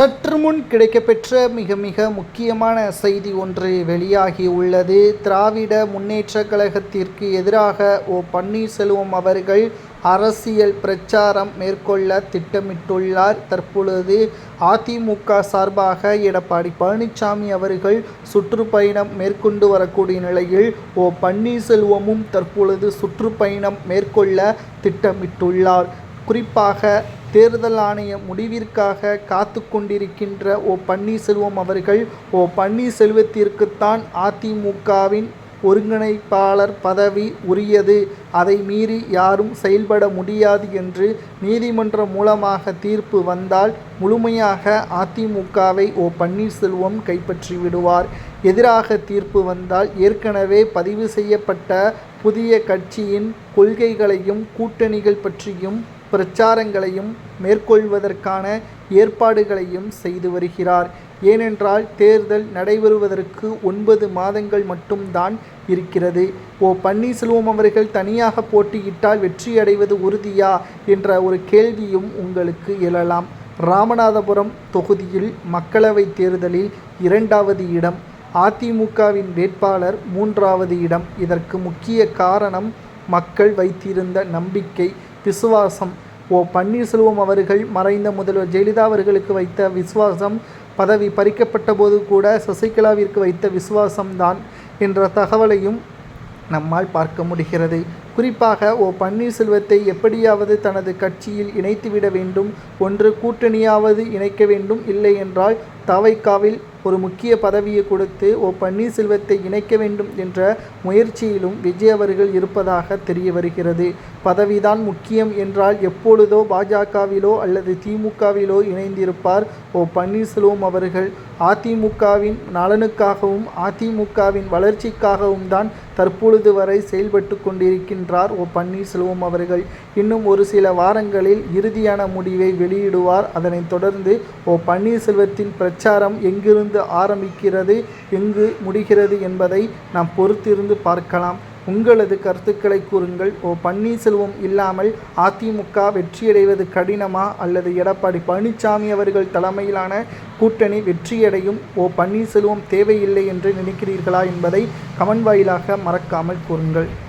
சற்று முன் கிடைக்கப்பெற்ற மிக மிக முக்கியமான செய்தி ஒன்று வெளியாகி உள்ளது. திராவிட முன்னேற்ற கழகத்திற்கு எதிராக ஓ பன்னீர்செல்வம் அவர்கள் அரசியல் பிரச்சாரம் மேற்கொள்ள திட்டமிட்டுள்ளார். தற்பொழுது அதிமுக சார்பாக எடப்பாடி பழனிசாமி அவர்கள் சுற்றுப்பயணம் மேற்கொண்டு வரக்கூடிய நிலையில் ஓ பன்னீர்செல்வமும் தற்பொழுது சுற்றுப்பயணம் மேற்கொள்ள திட்டமிட்டுள்ளார். குறிப்பாக தேர்தல் ஆணைய முடிவிற்காக காத்து கொண்டிருக்கின்ற ஓ பன்னீர்செல்வம் அவர்கள் ஓ பன்னீர்செல்வத்திற்குத்தான் அதிமுகவின் ஒருங்கிணைப்பாளர் பதவி உரியது. அதை மீறி யாரும் செயல்பட முடியாது என்று நீதிமன்றம் மூலமாக தீர்ப்பு வந்தால் முழுமையாக அதிமுகவை ஓ பன்னீர்செல்வம் கைப்பற்றி விடுவார் எதிராக தீர்ப்பு வந்தால் ஏற்கனவே பதிவு செய்யப்பட்ட புதிய கட்சியின் கொள்கைகளையும் கூட்டணிகள் பற்றியும் பிரச்சாரங்களையும் மேற்கொள்வதற்கான ஏற்பாடுகளையும் செய்து வருகிறார். ஏனென்றால் தேர்தல் நடைபெறுவதற்கு ஒன்பது மாதங்கள் மட்டும்தான் இருக்கிறது. ஓ பன்னீர்செல்வம் அவர்கள் தனியாக போட்டியிட்டால் வெற்றியடைவது உறுதியா என்ற ஒரு கேள்வியும் உங்களுக்கு எழலாம். ராமநாதபுரம் தொகுதியில் மக்களவைத் தேர்தலில் இரண்டாவது இடம் அதிமுகவின் வேட்பாளர் மூன்றாவது இடம். இதற்கு முக்கிய காரணம் மக்கள் வைத்திருந்த நம்பிக்கை. விசுவாசம். ஓ பன்னீர்செல்வம் அவர்கள் மறைந்த முதல்வர் ஜெயலலிதா அவர்களுக்கு வைத்த விசுவாசம் பதவி பறிக்கப்பட்ட போது கூட சசிகலாவிற்கு வைத்த விசுவாசம்தான் என்ற தகவலையும் நம்மால் பார்க்க முடிகிறது. குறிப்பாக ஓ பன்னீர்செல்வத்தை எப்படியாவது தனது கட்சியில் இணைத்துவிட வேண்டும் ஒன்று கூட்டணியாவது இணைக்க வேண்டும் இல்லை என்றால் தவைக்காவில் ஒரு முக்கிய பதவியை கொடுத்து ஓ பன்னீர்செல்வத்தை இணைக்க வேண்டும் என்ற முயற்சியிலும் விஜய் அவர்கள் இருப்பதாக தெரிய வருகிறது. பதவிதான் முக்கியம் என்றால் எப்பொழுதோ பாஜகவிலோ அல்லது திமுகவிலோ இணைந்திருப்பார் ஓ பன்னீர்செல்வம் அவர்கள். அதிமுகவின் நலனுக்காகவும் அதிமுகவின் வளர்ச்சிக்காகவும் தான் தற்பொழுது வரை செயல்பட்டு கொண்டிருக்கின்றார் ஓ பன்னீர்செல்வம் அவர்கள். இன்னும் ஒரு சில வாரங்களில் இறுதியான முடிவை வெளியிடுவார். அதனைத் தொடர்ந்து ஓ பன்னீர்செல்வத்தின் பிரச்சாரம் எங்கிருந்து ஆரம்பிக்கிறது எங்கு முடிகிறது என்பதை நாம் பொறுத்திருந்து பார்க்கலாம். உங்களது கருத்துக்களை கூறுங்கள். ஓ பன்னீர்செல்வம் இல்லாமல் அதிமுக வெற்றியடைவது கடினமா? அல்லது எடப்பாடி பழனிசாமி அவர்கள் தலைமையிலான கூட்டணி வெற்றியடையும்? ஓ பன்னீர்செல்வம் தேவையில்லை என்று நினைக்கிறீர்களா என்பதை கமன் வாயிலாக மறக்காமல் கூறுங்கள்.